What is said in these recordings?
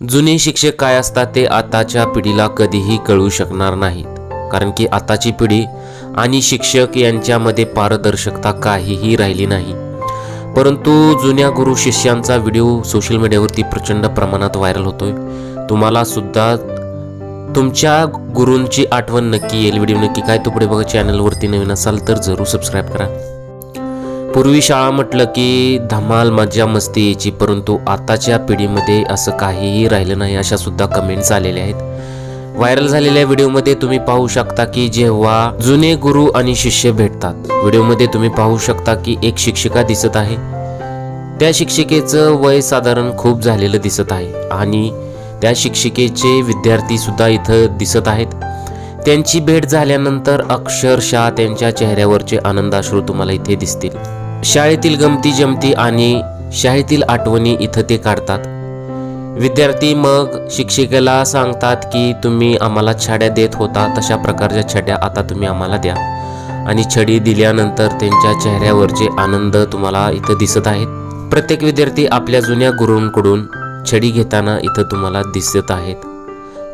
जुने शिक्षक काय असतात ते आताच्या पिढीला कधीही कळू शकणार नाहीत. कारण की आताची पिढी आणि शिक्षक यांच्यामध्ये पारदर्शकता काहीही राहिली नाही. परंतु जुन्या गुरु शिष्यांचा व्हिडिओ सोशल मीडियावरती प्रचंड प्रमाणात व्हायरल होतोय. तुम्हाला सुद्धा तुमच्या गुरूंची आठवण नक्की येईल. व्हिडिओ नक्की काय तुकडे बघा. चॅनलवरती नवीन असाल तर जरूर सबस्क्राईब करा. पूर्वी शाळा म्हटलं की धमाल मज्जा मस्ती यायची परंतु आताच्या पिढीमध्ये असं काहीही राहिलं नाही अशा सुद्धा कमेंट्स आलेल्या आहेत. व्हायरल झालेल्या व्हिडिओमध्ये तुम्ही पाहू शकता की जेव्हा जुने गुरु आणि शिष्य भेटतात व्हिडिओमध्ये तुम्ही पाहू शकता की एक शिक्षिका दिसत आहे. त्या शिक्षिकेचं वय साधारण खूप झालेलं दिसत आहे आणि त्या शिक्षिकेचे विद्यार्थी सुद्धा इथं दिसत आहेत. त्यांची भेट झाल्यानंतर अक्षरशः त्यांच्या चेहऱ्यावरचे आनंदाश्रू तुम्हाला इथे दिसतील. शाळेतील गमती जमती आणि शाळेतील आठवणी इथं ते काढतात. विद्यार्थी मग शिक्षिकेला सांगतात की तुम्ही आम्हाला छड्या देत होता तशा प्रकारच्या छड्या आता तुम्ही आम्हाला द्या. आणि छडी दिल्यानंतर त्यांच्या चेहऱ्यावरचे आनंद तुम्हाला इथं दिसत आहेत. प्रत्येक विद्यार्थी आपल्या जुन्या गुरूंकडून छडी घेताना इथं तुम्हाला दिसत आहेत.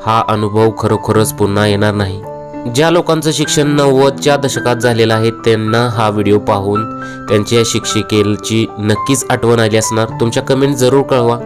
हा अनुभव खरोखरच पुन्हा येणार नाही. ज्या लोकांचं शिक्षण नव्वदच्या दशकात झालेलं आहे त्यांना हा व्हिडिओ पाहून त्यांच्या शिक्षिकेची नक्कीच आठवण आली असणार. तुमच्या कमेंट जरूर कळवा.